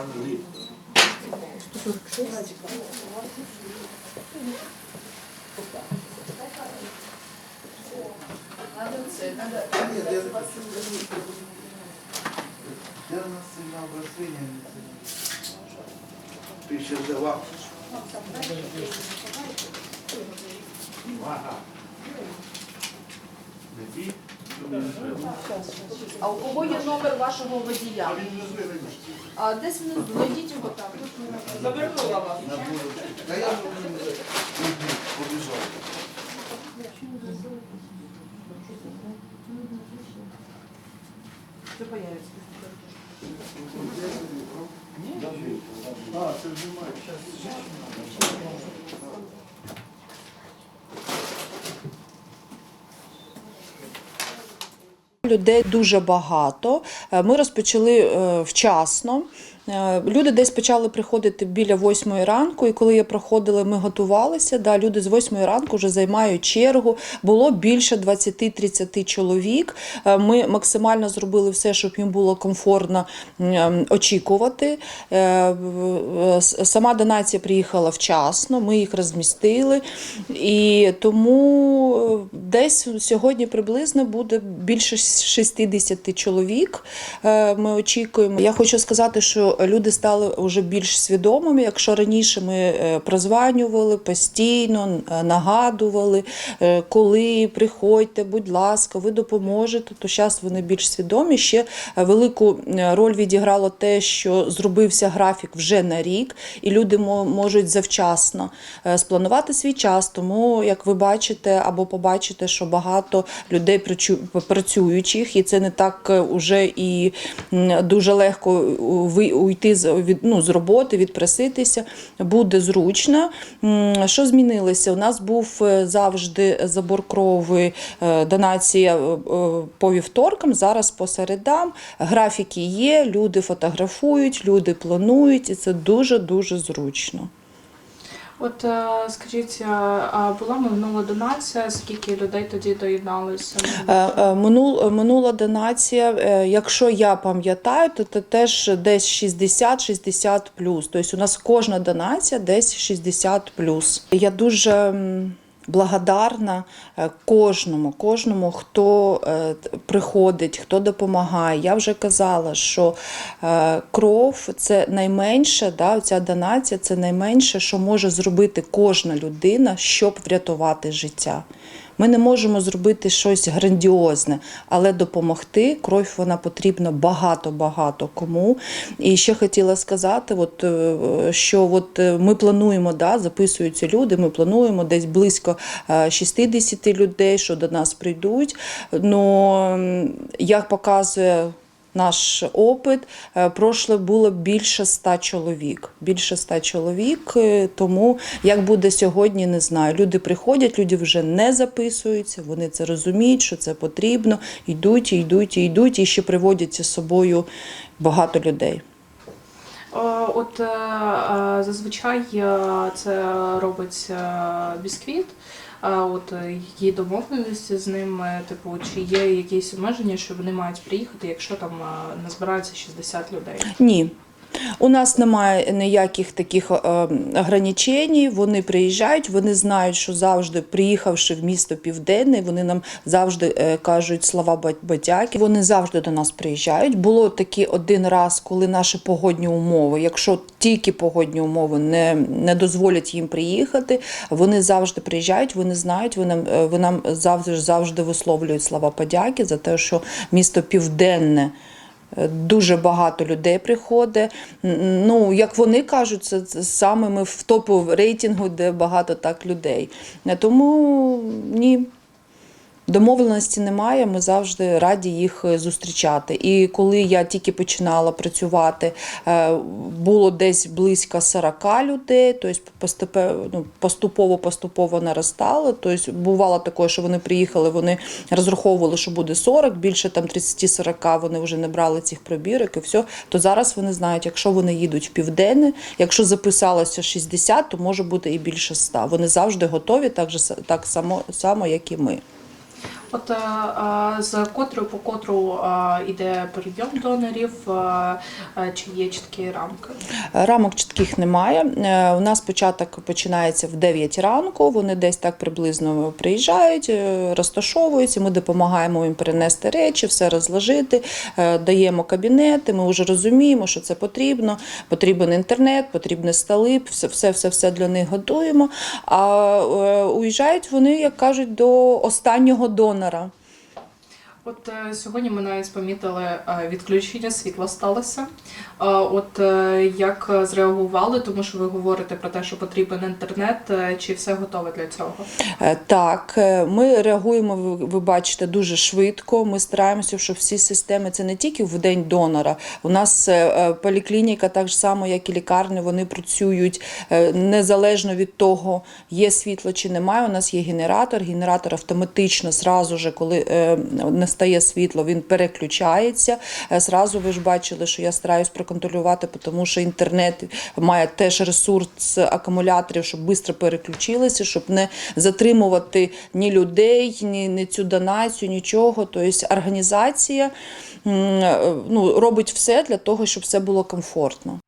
Хочу. Я у нас сильно обращение. Ты сейчас давал. Ага. Які? А у кого є номер вашого водія? А десь внизу, знайдіть його там. Завернула вас. Да я побежал. Що появиться? А, ты внимай. Людей дуже багато. Е, Ми розпочали е, вчасно. Е, Люди десь почали приходити біля восьмої ранку, і коли я проходила, ми готувалися. Да, люди з восьмої ранку вже займають чергу. Було більше 20-30 чоловік. Е, Ми максимально зробили все, щоб їм було комфортно очікувати. Е, с- Сама донація приїхала вчасно, ми їх розмістили. І тому десь сьогодні приблизно буде більше 60 чоловік. Ми очікуємо. Я хочу сказати, що люди стали вже більш свідомими. Якщо раніше ми е, прозванювали постійно, е, нагадували, е, коли приходьте, будь ласка, ви допоможете, то зараз вони більш свідомі. Ще велику роль відіграло те, що зробився графік вже на рік, і люди можуть завчасно спланувати свій час. Тому, як ви бачите або побачите, що багато людей працюючих, і це не так уже і дуже легко ви- уйти з від ну, з роботи, відпроситися, буде зручно. Що змінилося? У нас був е, завжди забор крови, е, донація е, по вівторкам, зараз по середам. Графіки є, люди фотографують, люди планують, і це дуже дуже зручно. От е, скажіть, е, а була минула донація, скільки людей тоді доєдналося? Е, Минул, минула донація, якщо я пам'ятаю, то це теж десь 60-60 плюс. Тобто у нас кожна донація десь 60 плюс. Я дуже благодарна е, кожному, кожному, хто е, приходить, хто допомагає. Я вже казала, що е, кров це найменше, да, ця донація це найменше, що може зробити кожна людина, щоб врятувати життя. Ми не можемо зробити щось грандіозне, але допомогти кров вона потрібна багато-багато кому. І ще хотіла сказати, от, е, що от е, ми плануємо, да, записуються люди, ми плануємо десь близько е, 60 людей, що до нас прийдуть. Ну, як показує наш опит. Е, Прошле було більше ста чоловік. Більше ста чоловік. е, Тому як буде сьогодні, не знаю. Люди приходять, люди вже не записуються, вони це розуміють, що це потрібно. Йдуть, йдуть, йдуть, і ще приводять з собою багато людей. Е, От зазвичай це робить бісквіт. А от її які домовленості з ним, е, типу, чи є якісь обмеження, що вони мають приїхати, якщо там е, назбирається 60 людей? Ні. У нас немає ніяких таких е, ограничень. Вони приїжджають, вони знають, що завжди, приїхавши в місто Південне, вони нам завжди е, кажуть слова батяки. Вони завжди до нас приїжджають. Було таки один раз, коли наші погодні умови, якщо тільки погодні умови не, не дозволять їм приїхати, вони завжди приїжджають, вони знають, вони, нам- е, вони нам завжди завжди висловлюють слова подяки за те, що місто Південне. Дуже багато людей приходить. Ну, як вони кажуть, це, саме ми в топу рейтингу, де багато так людей. Тому ні. Домовленості немає, ми завжди раді їх е, зустрічати. І коли я тільки починала працювати, е, було десь близько 40 людей, тобто ну, поступово-поступово наростало. Тобто бувало таке, що вони приїхали, вони розраховували, що буде 40, більше там 30-40 вони вже не брали цих пробірок і все. То зараз вони знають, якщо вони їдуть в південне, якщо записалося 60, то може бути і більше 100. Вони завжди готові, так, же, так само, само, як і ми. От е, е, з котрою по котру е, іде прийом донорів, чи є чіткі рамки? Рамок чітких немає. У нас початок починається в 9 ранку. Вони десь так приблизно приїжджають, розташовуються. Ми допомагаємо їм перенести речі, все розложити, даємо кабінети. Ми вже розуміємо, що це потрібно. Потрібен інтернет, потрібні столи, все, все, все, для них готуємо. А уїжджають вони, як кажуть, до останнього донора. 나라. От е, сьогодні ми навіть помітили е, відключення світла сталося. Е, От як зреагували, тому що ви говорите про те, що потрібен інтернет, чи все готове для цього? Так, ми реагуємо, ви, бачите, дуже швидко. Ми стараємося, щоб всі системи це не тільки в день донора. У нас поліклініка, так само, як і лікарні, вони працюють незалежно від того, є світло чи немає. У нас є генератор. Генератор автоматично зразу же, коли е, настає світло, він переключається. Е, Зразу ви ж бачили, що я стараюсь проконтролювати, тому що інтернет має теж ресурс акумуляторів, щоб швидко переключилися, щоб не затримувати ні людей, ні, ні цю донацію, нічого. Тобто організація е, ну, робить все для того, щоб все було комфортно.